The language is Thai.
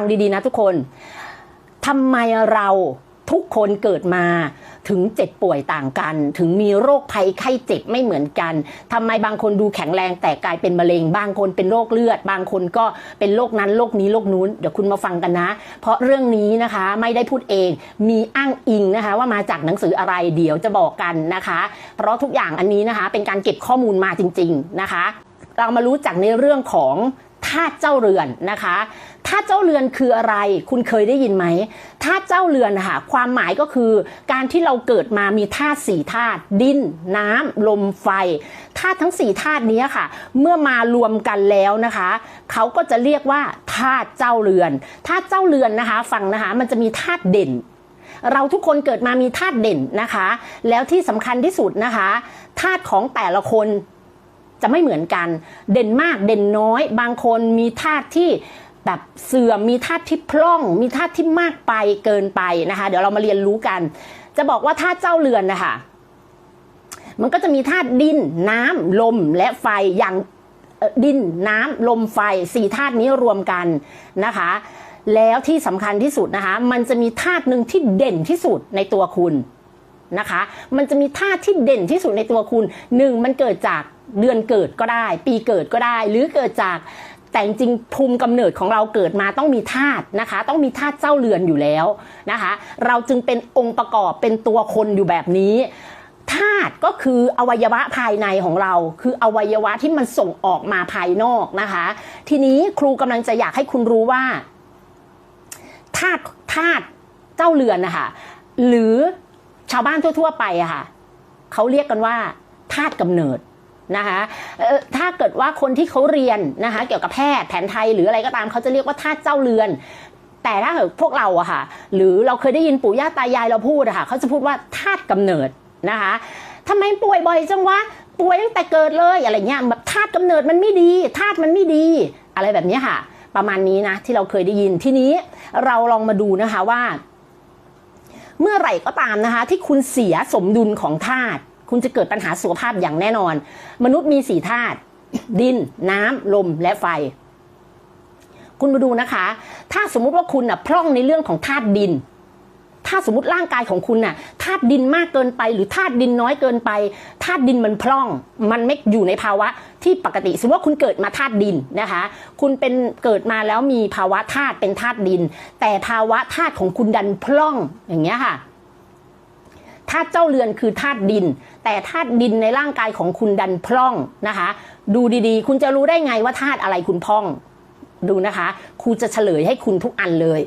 ฟังดีๆนะทุกคนทำไมเราทุกคนเกิดมาถึงเจ็บป่วยต่างกัน ถึงมีโรคภัยไข้เจ็บไม่เหมือนกันทำไมบางคนดูแข็งแรงแต่กลายเป็นมะเร็ง บางคนเป็นโรคเลือด บางคนก็เป็นโรคนั้นโรคนี้โรคนู้น เดี๋ยวคุณมาฟังกันนะ เพราะเรื่องนี้นะคะไม่ได้พูดเอง มีอ้างอิงนะคะ ว่ามาจากหนังสืออะไรเดี๋ยวจะบอกกันนะคะ เพราะทุกอย่างอันนี้นะคะ เป็นการเก็บข้อมูลมาจริง ๆนะคะ เรามารู้จักในเรื่องของธาตุเจ้าเรือนนะคะ ธาตุเจ้าเรือนคืออะไร คุณเคยได้ยินไหมธาตุเจ้าเรือนนะคะความหมายก็คือการที่เราเกิดมามีธาตุสี่ธาตุดิน น้ำลมไฟธาตุทั้งสี่ธาตุนี้ค่ะ เมื่อมารวมกันแล้วนะคะเขาก็จะเรียกว่าธาตุเจ้าเรือนธาตุเจ้าเรือนนะคะฟังนะคะ มันจะมีธาตุเด่น เราทุกคนเกิดมามีธาตุเด่นนะคะ แล้วที่สำคัญที่สุดนะคะธาตุของแต่ละคนจะไม่เหมือนกัน เด่นมากเด่นน้อย บางคนมีธาตุที่ แบบเสื่อมมีธาตุที่พร่อง มีธาตุที่มากไปเกินไปนะคะ เดี๋ยวเรามาเรียนรู้กัน จะบอกว่าธาตุเจ้าเรือนนะคะมันก็จะมีธาตุดินน้ำลมและไฟอย่างดินน้ำลมไฟสี่ธาตุนี้รวมกันนะคะ แล้วที่สำคัญที่สุดนะคะ มันจะมีธาตุหนึ่งที่เด่นที่สุดในตัวคุณนะคะ มันจะมีธาตุที่เด่นที่สุดในตัวคุณหนึ่งมันเกิดจากเดือนเกิดก็ได้ ปีเกิดก็ได้ หรือเกิดจาก แต่จริงภูมิกำเนิดของเราเกิดมาต้องมีธาตุนะคะ ต้องมีธาตุเจ้าเรือนอยู่แล้วนะคะ เราจึงเป็นองค์ประกอบเป็นตัวคนอยู่แบบนี้ธาตุก็คืออวัยวะภายในของเรา คืออวัยวะที่มันส่งออกมาภายนอกนะคะ ทีนี้ครูกำลังจะอยากให้คุณรู้ว่าธาตุธาตุเจ้าเรือนนะคะหรือชาวบ้านทั่ว ๆ ไปอะค่ะเขาเรียกกันว่าธาตุกำเนิด นะคะถ้าเกิดว่าคนที่เขาเรียนนะคะเกี่ยวกับแพทย์แผนไทยหรืออะไรก็ตามเขาจะเรียกว่าธาตุเจ้าเรือน แต่ถ้าเกิดพวกเราอะค่ะ หรือเราเคยได้ยินปู่ย่าตายายเราพูดอะค่ะเขาจะพูดว่าธาตุกำเนิดนะคะทำไมป่วยบ่อยจังวะป่วยตั้งแต่เกิดเลยอะไรเงี้ยแบบธาตุกำเนิดมันไม่ดีธาตุมันไม่ดี อะไรแบบนี้ค่ะ ประมาณนี้นะที่เราเคยได้ยินทีนี้เราลองมาดูนะคะว่า เมื่อไหร่ก็ตามนะคะ ที่คุณเสียสมดุลของธาตุ คุณจะเกิดปัญหาสุขภาพอย่างแน่นอน มนุษย์มีสี่ธาตุดิน น้ำลมและไฟ คุณมาดูนะคะ ถ้าสมมุติว่าคุณน่ะพร่องในเรื่องของธาตุดิน ถ้าสมมติร่างกายของคุณน่ะธาตุดินมากเกินไป หรือธาตุดินน้อยเกินไปธาตุดินมันพร่อง มันไม่อยู่ในภาวะที่ปกติ สมมติว่าคุณเกิดมาธาตุดินนะคะ คุณเป็นเกิดมาแล้วมีภาวะธาตุเป็นธาตุดิน แต่ภาวะธาตุของคุณดันพร่องอย่างเงี้ยค่ะ ธาตุเจ้าเรือนคือธาตุดิน แต่ธาตุดินในร่างกายของคุณดันพร่องนะคะ ดูดีๆ คุณจะรู้ได้ไงว่าธาตุอะไรคุณพร่อง ดูนะคะ ครูจะเฉลยให้คุณทุกอันเลย